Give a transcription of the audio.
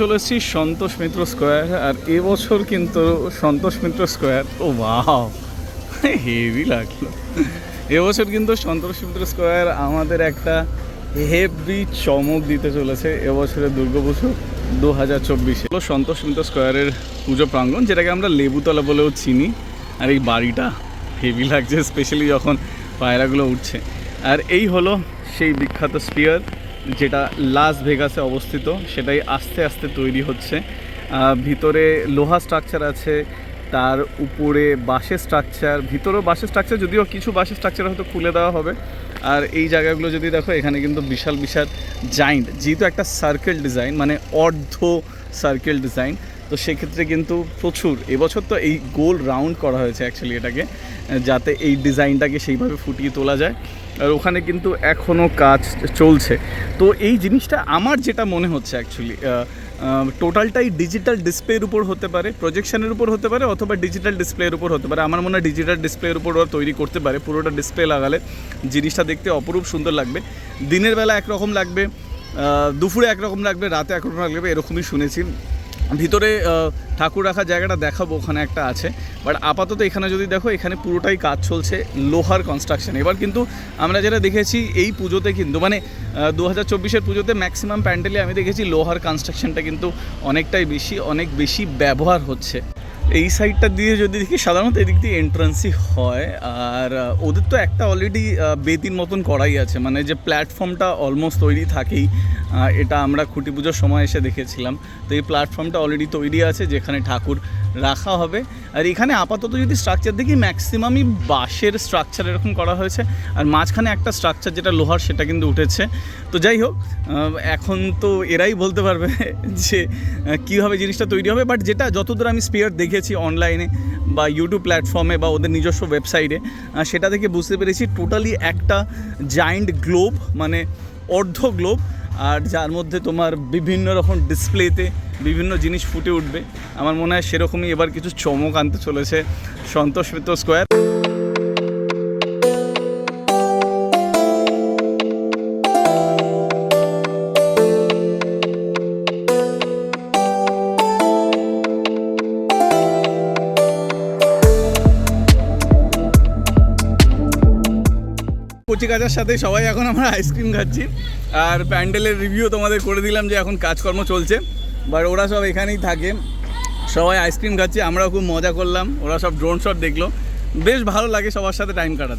চলে এসেছি, সন্তোষ মিত্র স্কোয়ার, আর এবছর কিন্তু সন্তোষ মিত্র স্কোয়ার, ও বাও হেভি লাগল। এবছর কিন্তু সন্তোষ মিত্র স্কোয়ার আমাদের একটা হেভি চমক দিতে চলেছে এবছরের দুর্গাপুজো দু হাজার চব্বিশে। হলো সন্তোষ মিত্র স্কোয়ারের পুজো প্রাঙ্গণ, যেটাকে আমরা লেবুতলা বলেও চিনি, আর এই বাড়িটা হেভি লাগছে স্পেশালি যখন পায়রাগুলো উঠছে। আর এই হলো সেই বিখ্যাত স্পিয়ার যেটা লাস ভেগাসে অবস্থিত, সেটাই আস্তে আস্তে তৈরি হচ্ছে। ভিতরে লোহা স্ট্রাকচার আছে, তার উপরে বাঁশের স্ট্রাকচার ভিতরেও বাঁশের স্ট্রাকচার যদিও কিছু বাঁশের স্ট্রাকচার হয়তো খুলে দেওয়া হবে। আর এই জায়গাগুলো যদি দেখো, এখানে কিন্তু বিশাল বিশাল জাইন্ট যেহেতু একটা সার্কেল ডিজাইন মানে অর্ধ সার্কেল ডিজাইন তো সেক্ষেত্রে কিন্তু প্রচুর। এবছর তো এই গোল রাউন্ড করা হয়েছে অ্যাকচুয়ালি এটাকে, যাতে এই ডিজাইনটাকে সেইভাবে ফুটিয়ে তোলা যায়। আর ওখানে কিন্তু এখনও কাজ চলছে। তো এই জিনিসটা আমার যেটা মনে হচ্ছে অ্যাকচুয়ালি টোটালটাই ডিজিটাল ডিসপ্লের উপর হতে পারে প্রজেকশনের উপর হতে পারে, অথবা ডিজিটাল ডিসপ্লের উপর হতে পারে। আমার মনে হয় ডিজিটাল ডিসপ্লের উপর ওরা তৈরি করতে পারে। পুরোটা ডিসপ্লে লাগালে জিনিসটা দেখতে অপরূপ সুন্দর লাগবে। দিনের বেলা একরকম লাগবে দুপুরে একরকম লাগবে, রাতে একরকম লাগবে, এরকমই শুনেছি। ভিতরে ঠাকুর রাখার জায়গাটা দেখাবো, ওখানে একটা আছে। বাট আপাতত এখানে যদি দেখো, এখানে পুরোটাই কাজ চলছে লোহার কনস্ট্রাকশন এবার কিন্তু আমরা যেটা দেখেছি, এই পুজোতে কিন্তু মানে দু হাজার চব্বিশের পুজোতে ম্যাক্সিমাম প্যান্ডেলে আমি দেখেছি লোহার কনস্ট্রাকশনটা কিন্তু অনেকটাই বেশি, অনেক বেশি ব্যবহার হচ্ছে। এই সাইডটা দিয়ে যদি দেখি, সাধারণত এদিক দিয়ে এন্ট্রান্সই হয়। আর ওদের তো একটা অলরেডি বেদির মতন করাই আছে। মানে যে প্ল্যাটফর্মটা অলমোস্ট তৈরি থাকেই। এটা আমরা খুঁটি পুজোর সময় এসে দেখেছিলাম। তো এই প্ল্যাটফর্মটা অলরেডি তৈরি আছে, যেখানে ঠাকুর রাখা হবে। আর এখানে আপাতত যদি স্ট্রাকচার দেখি ম্যাক্সিমামই বাঁশের স্ট্রাকচার এরকম করা হয়েছে। আর মাঝখানে একটা স্ট্রাকচার যেটা লোহার, সেটা কিন্তু উঠেছে। তো যাই হোক এখন তো এরাই বলতে পারবে যে কীভাবে জিনিসটা তৈরি হবে। বাট যেটা যতদূর আমি স্পিয়ার দেখেছি অনলাইনে বা ইউটিউব প্ল্যাটফর্মে বা ওদের নিজস্ব ওয়েবসাইটে সেটা থেকে বুঝতে পেরেছি টোটালি একটা জায়েন্ট গ্লোব মানে অর্ধ গ্লোব আর যার মধ্যে তোমার বিভিন্ন রকম ডিসপ্লেতে বিভিন্ন জিনিস ফুটে উঠবে। আমার মনে হয় সেরকমই এবার কিছু চমক আনতে চলেছে সন্তোষ মিত্র স্কোয়ার কচি কাচার সাথে সবাই এখন আমরা আইসক্রিম খাচ্ছি। আর প্যান্ডেলের রিভিউ তোমাদের করে দিলাম যে এখন কাজকর্ম চলছে। বাট ওরা সব এখানেই থাকে। সবাই আইসক্রিম খাচ্ছে, আমরাও খুব মজা করলাম। ওরা সব ড্রোন শট দেখল। বেশ ভালো লাগে সবার সাথে টাইম কাটাতে।